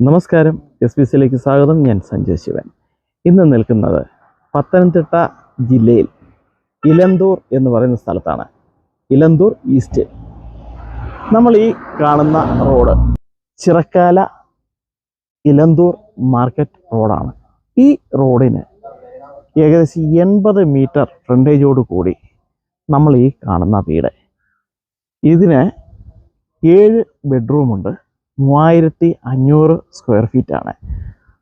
നമസ്കാരം. S B സിയിലേക്ക് സ്വാഗതം. ഞാൻ സഞ്ജയ് ശിവൻ. ഇന്ന് നിൽക്കുന്നത് പത്തനംതിട്ട ജില്ലയിൽ ഇലന്തൂർ എന്ന് പറയുന്ന സ്ഥലത്താണ്. ഇലന്തൂർ ഈസ്റ്റ്. നമ്മൾ ഈ കാണുന്ന റോഡ് ചിറക്കാല ഇലന്തൂർ മാർക്കറ്റ് റോഡാണ്. ഈ റോഡിന് ഏകദേശം എൺപത് മീറ്റർ ഫ്രണ്ടേജോട് കൂടി നമ്മൾ ഈ കാണുന്ന വീട്. ഇതിന് ഏഴ് ബെഡ്റൂമുണ്ട്. മൂവായിരത്തി അഞ്ഞൂറ് സ്ക്വയർ ഫീറ്റ് ആണ്.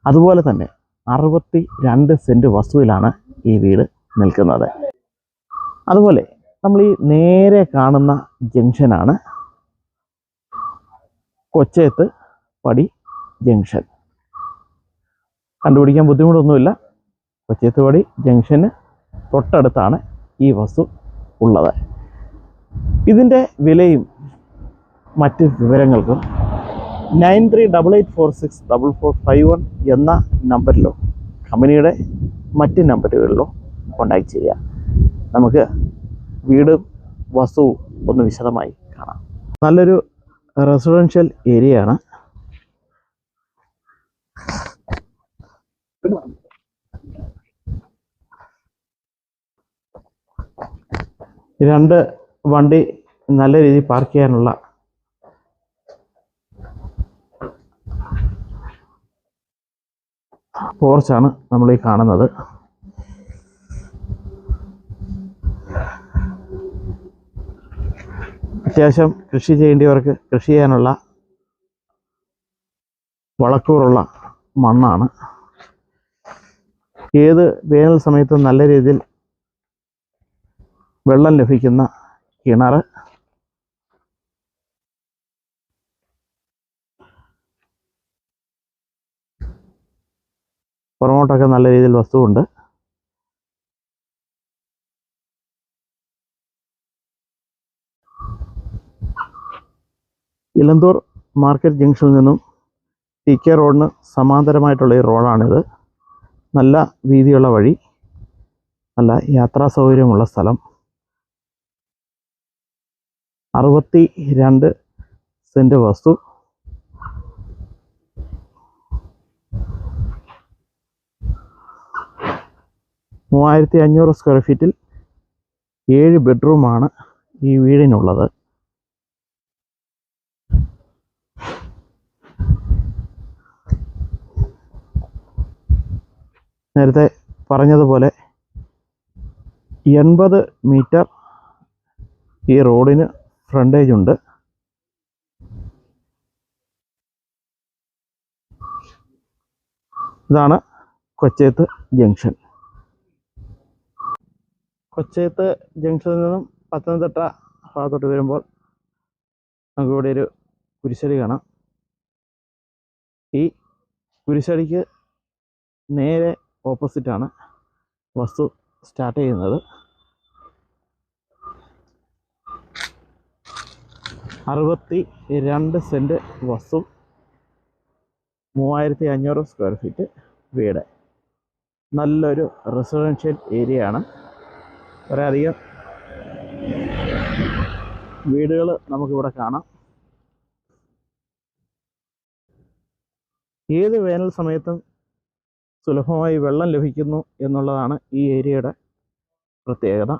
അതുപോലെ തന്നെ അറുപത്തി രണ്ട് സെന്റ് വസ്തുവിലാണ് ഈ വീട് നിൽക്കുന്നത്. അതുപോലെ നമ്മൾ ഈ നേരെ കാണുന്ന ജംഗ്ഷനാണ് കൊച്ചേത്ത് പടി ജംഗ്ഷൻ കണ്ടുപിടിക്കാൻ ബുദ്ധിമുട്ടൊന്നുമില്ല. കൊച്ചേത്ത് പടി ജംഗ്ഷന് തൊട്ടടുത്താണ് ഈ വസ്തു ഉള്ളത്. ഇതിന്റെ വിലയും മറ്റ് വിവരങ്ങൾക്കും nine three double eight four six double four five one എന്ന നമ്പറിലോ കമ്പനിയുടെ മറ്റ് നമ്പറുകളിലോ കോണ്ടാക്ട് ചെയ്യുക. നമുക്ക് വീടും വസ്തുവും ഒന്ന് വിശദമായി കാണാം. നല്ലൊരു റെസിഡൻഷ്യൽ ഏരിയയാണ് രണ്ട് വണ്ടി നല്ല രീതിയിൽ പാർക്ക് ചെയ്യാനുള്ള പോർച്ചാണ് നമ്മൾ ഈ കാണുന്നത്. അത്യാവശ്യം കൃഷി ചെയ്യേണ്ടവർക്ക് കൃഷി ചെയ്യാനുള്ള വളക്കൂറുള്ള മണ്ണാണ്. ഏത് വേനൽ സമയത്തും നല്ല രീതിയിൽ വെള്ളം ലഭിക്കുന്ന കിണർ പുറമോട്ടൊക്കെ നല്ല രീതിയിൽ വസ്തുവുണ്ട്. ഇലന്തൂർ മാർക്കറ്റ് ജംഗ്ഷനിൽ നിന്നും ടി കെ റോഡിന് സമാന്തരമായിട്ടുള്ള ഈ റോഡാണിത്. നല്ല വീതിയുള്ള വഴി നല്ല യാത്രാ സൗകര്യമുള്ള സ്ഥലം. അറുപത്തി രണ്ട് സെന്റ് വസ്തു. മൂവായിരത്തി അഞ്ഞൂറ് സ്ക്വയർ ഫീറ്റിൽ ഏഴ് ബെഡ്റൂമാണ് ഈ വീടിനുള്ളത്. നേരത്തെ പറഞ്ഞതുപോലെ എൺപത് മീറ്റർ ഈ റോഡിന് ഫ്രണ്ടേജ് ഉണ്ട്. ഇതാണ് കൊച്ചേത്ത് ജംഗ്ഷൻ കൊച്ചേത്ത് ജംഗ്ഷനിൽ നിന്നും പത്തനംതിട്ട ഭാഗത്തോട്ട് വരുമ്പോൾ നമുക്ക് ഇവിടെ ഒരു കുരിശടി കാണാം. ഈ കുരിശടിക്ക് നേരെ ഓപ്പോസിറ്റാണ് വസ്തു സ്റ്റാർട്ട് ചെയ്യുന്നത്. അറുപത്തി രണ്ട് സെന്റ് വസ്തു മൂവായിരത്തി അഞ്ഞൂറ് സ്ക്വയർ ഫീറ്റ് വീട്. നല്ലൊരു റെസിഡൻഷ്യൽ ഏരിയ ആണ്. വളരെയധികം വീടുകൾ നമുക്കിവിടെ കാണാം. ഏത് വേനൽ സമയത്തും സുലഭമായി വെള്ളം ലഭിക്കുന്നു എന്നുള്ളതാണ് ഈ ഏരിയയുടെ പ്രത്യേകത.